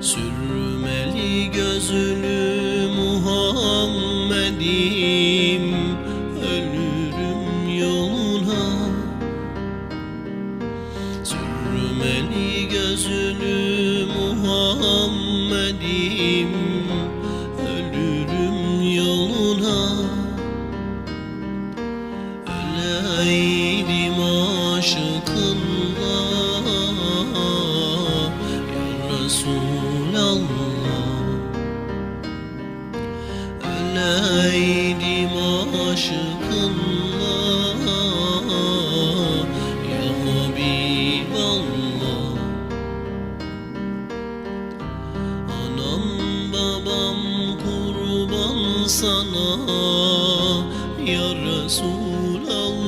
Sürmeli gözünü Muhammed'im Ölürüm yoluna. Sürmeli gözünü Muhammed'im Ölürüm yoluna. Öleydim aşkınla Ya Resulallah Öleydim aşkınla Ya Habiballah. Anam babam kurban sana Ya Resulallah.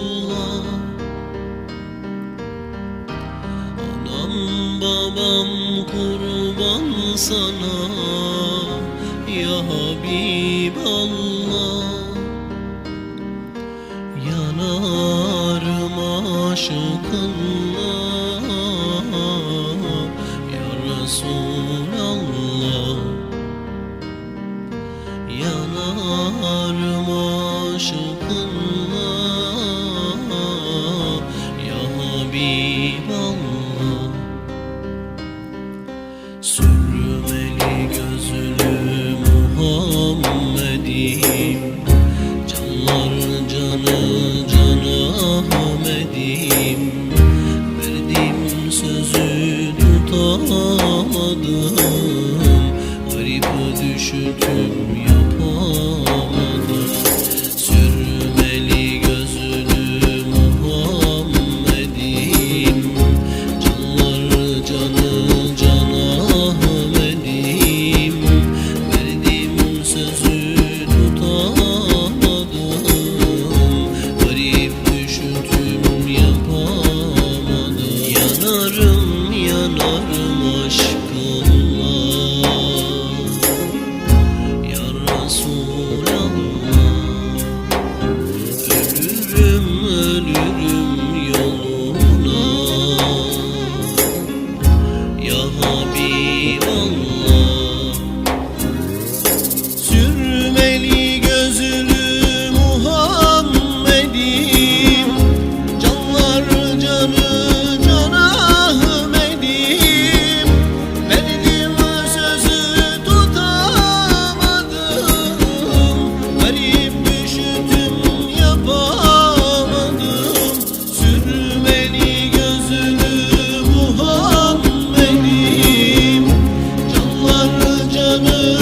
Anam babam kurban sana ya Habib Allah Yanarım aşkınla ya Resulallah. Yanarım aşkınla ya Habib Allah Söyle sous canım.